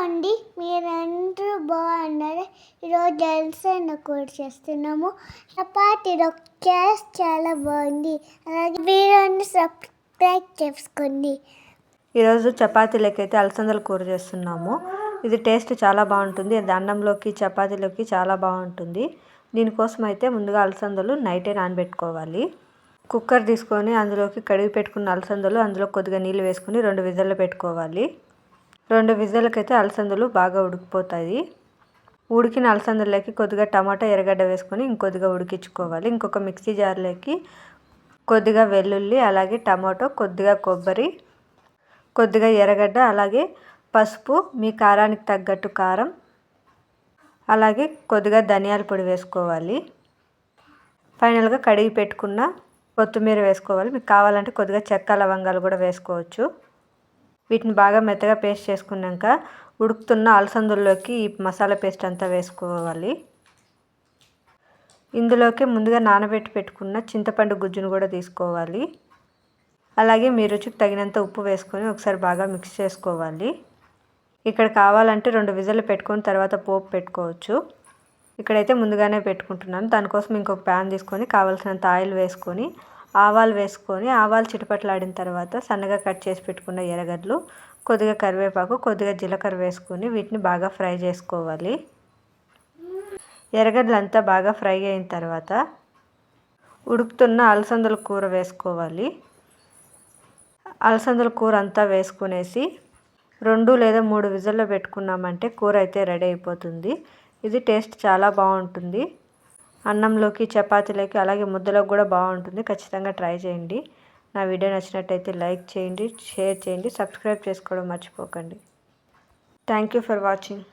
అండి మీరందరూ బాగున్నారు? ఈరోజు జలసేన కూర చేస్తున్నాము. చపాతి క్యాస్ చాలా బాగుంది. అలాగే మీరు సబ్స్క్రైబ్ చేసుకోండి. ఈరోజు చపాతీలకైతే అయితే అలసందల కూర చేస్తున్నాము. ఇది టేస్ట్ చాలా బాగుంటుంది. అది అన్నంలోకి చపాతీలోకి చాలా బాగుంటుంది. దీనికోసం అయితే ముందుగా అలసందలు నైటే నానబెట్టుకోవాలి. కుక్కర్ తీసుకొని అందులోకి కడిగి పెట్టుకున్న అలసందలు అందులో కొద్దిగా నీళ్ళు వేసుకొని రెండు విజల్లో పెట్టుకోవాలి. రెండు విజలకైతే అలసందలు బాగా ఉడికిపోతాయి. ఉడికిన అలసందలకి కొద్దిగా టమాటా ఎర్రగడ్డ వేసుకొని ఇంకొద్దిగా ఉడికించుకోవాలి. ఇంకొక మిక్సీ జార్లోకి కొద్దిగా వెల్లుల్లి అలాగే టమాటో కొద్దిగా కొబ్బరి కొద్దిగా ఎర్రగడ్డ అలాగే పసుపు మీ కారానికి తగ్గట్టు కారం అలాగే కొద్దిగా ధనియాల పొడి వేసుకోవాలి. ఫైనల్గా కడిగి పెట్టుకున్న కొత్తిమీర వేసుకోవాలి. మీకు కావాలంటే కొద్దిగా చెక్క లవంగాలు కూడా వేసుకోవచ్చు. వీటిని బాగా మెత్తగా పేస్ట్ చేసుకున్నాక ఉడుకుతున్న అలసందుల్లోకి ఈ మసాలా పేస్ట్ అంతా వేసుకోవాలి. ఇందులోకి ముందుగా నానబెట్టి పెట్టుకున్న చింతపండు గుజ్జును కూడా తీసుకోవాలి. అలాగే మీ రుచికి తగినంత ఉప్పు వేసుకొని ఒకసారి బాగా మిక్స్ చేసుకోవాలి. ఇక్కడ కావాలంటే రెండు విజలు పెట్టుకొని తర్వాత పోపు పెట్టుకోవచ్చు. ఇక్కడైతే ముందుగానే పెట్టుకుంటున్నాను. దానికోసం ఇంకొక ప్యాన్ తీసుకొని కావాల్సినంత ఆయిల్ వేసుకొని ఆవాలు వేసుకొని ఆవాలు చిటపట్లాడిన తర్వాత సన్నగా కట్ చేసి పెట్టుకున్న ఎర్రగడ్డలు కొద్దిగా కరివేపాకు కొద్దిగా జీలకర్ర వేసుకొని వీటిని బాగా ఫ్రై చేసుకోవాలి. ఎర్రగడ్డలు అంతా బాగా ఫ్రై అయిన తర్వాత ఉడుకుతున్న అలసందల కూర వేసుకోవాలి. అలసందల కూర అంతా వేసుకునేసి రెండు లేదా మూడు విజల్లో పెట్టుకున్నామంటే కూర అయితే రెడీ అయిపోతుంది. ఇది టేస్ట్ చాలా బాగుంటుంది. అన్నంలోకి చపాతీలోకి అలాగే ముద్దలోకి కూడా బాగుంటుంది. ఖచ్చితంగా ట్రై చేయండి. నా వీడియో నచ్చినట్టయితే లైక్ చేయండి షేర్ చేయండి సబ్స్క్రైబ్ చేసుకోవడం మర్చిపోకండి. Thank you for watching.